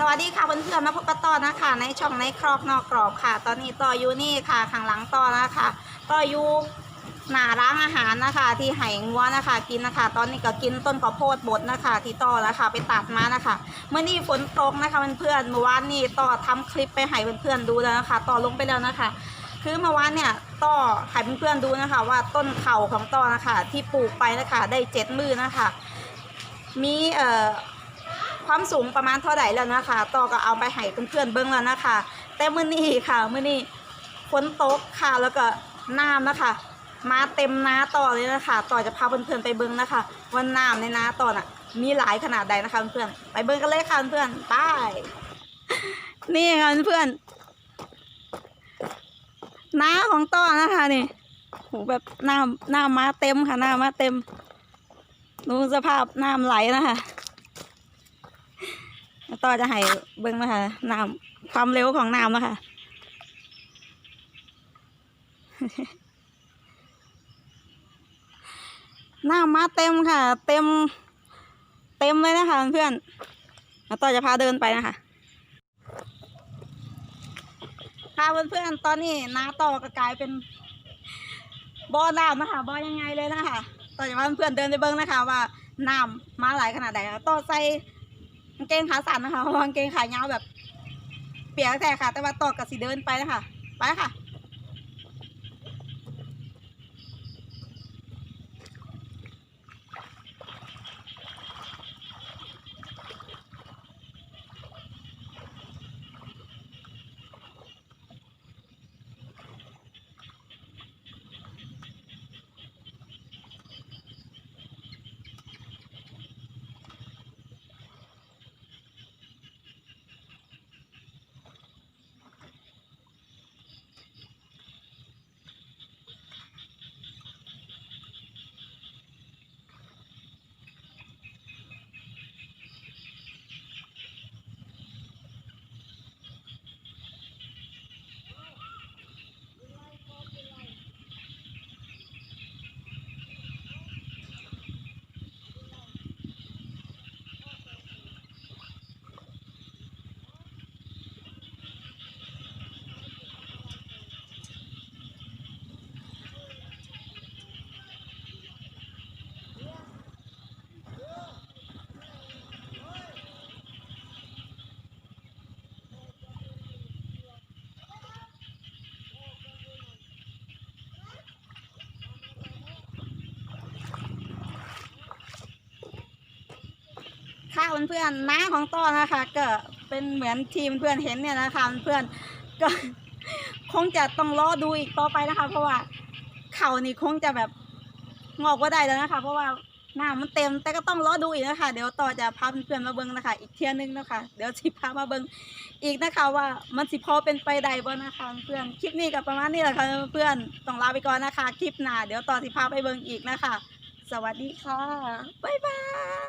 สวัสดีค่ะเพื่อนๆมาพบกันต่อนะคะ ในช่องในครอกนอกกรอบค่ะ ตอนนี้ต่ออยู่นี่ค่ะข้างหลังต่อนะคะ ต่ออยู่หน้าร้านอาหารนะคะ ที่ไห่งัวนะคะ กินนะคะ ตอนนี้ก็กินต้นข้าวโพดบดนะคะ ที่ต่อนะคะ ไปตัดมานะคะเมื่อนี้ฝนตกนะคะเพื่อนๆเมื่อวานนี้ต่อทำคลิปไปให้เพื่อนๆดูแล้วนะคะ ต่อลงไปแล้วนะคะ คือเมื่อวานเนี่ยต่อให้เพื่อนๆดูนะคะ ว่าต้นเข่าของต่อนะคะ ที่ปลูกไปนะคะ ได้เจ็ดมือนะคะ มีเอ่อ ความสูงประมาณเท่าไหร่แล้วนะคะ ต่อก็เอาไปให้เพื่อนๆเบิ้งแล้วนะคะ แต่มื้อนี้ค่ะมื้อนี้ฝนตกค่ะแล้วก็น้ำนะคะ มาเต็มนาต่อเลยนะคะ ต่อจะพาเพื่อนๆไปเบิ้งนะคะว่าน้ำในนาต่อน่ะ มีหลายขนาดใดนะคะเพื่อนๆไปเบิ้งกันเลยค่ะเพื่อนๆไปนี่ค่ะเพื่อนๆนาของต่อนะคะนี่โหแบบน้ำน้ำมาเต็มค่ะน้ำมาเต็มดูสภาพน้ำไหลนะคะ ต่อจะให้เบิ้งนะคะน้ำความเร็วของน้ำนะคะน้ำมาเต็มค่ะ เต็ม เต็มเลยนะคะเพื่อนต่อจะพาเดินไปนะคะค่ะเพื่อนๆตอนนี้น้าต่อก็กลายเป็นบ่อน้ำนะคะบ่อยังไงเลยนะคะต่อจะพาเพื่อนๆเดินไปเบิ้งนะคะ ว่าน้ำมาหลายขนาดไหนต่อใส่ กางเกงขาสั้นนะคะกางเกงขายาวแบบ เปียกแต่ค่ะ แต่ว่าตอกกับสีเดินไปนะคะ ไปค่ะ คะเพื่อนๆน้าของต้อนะคะ ก็เป็นเหมือนทีมเพื่อนเห็นเนี่ยนะคะเพื่อนก็คงจะต้องรอดูอีกต่อไปนะคะ เพราะว่าเข่านี่คงจะแบบงอกว่าได้แล้วนะคะ เพราะว่าหน้ามันเต็มแต่ก็ต้องรอดูอีกนะคะ เดี๋ยวต่อจะพาเพื่อนมาเบิ้งนะคะ อีกเที่ยนึงนะคะ เดี๋ยวสิพามาเบิ้งอีกนะคะ ว่ามันสิพอเป็นไปได้บ่นะคะ เพื่อนคลิปนี้ก็ประมาณนี้แหละค่ะเพื่อนต้องลาไปก่อนนะคะ คลิปหน้าเดี๋ยวต่อสิพาไปเบิ้งอีกนะคะ สวัสดีค่ะบ๊ายบาย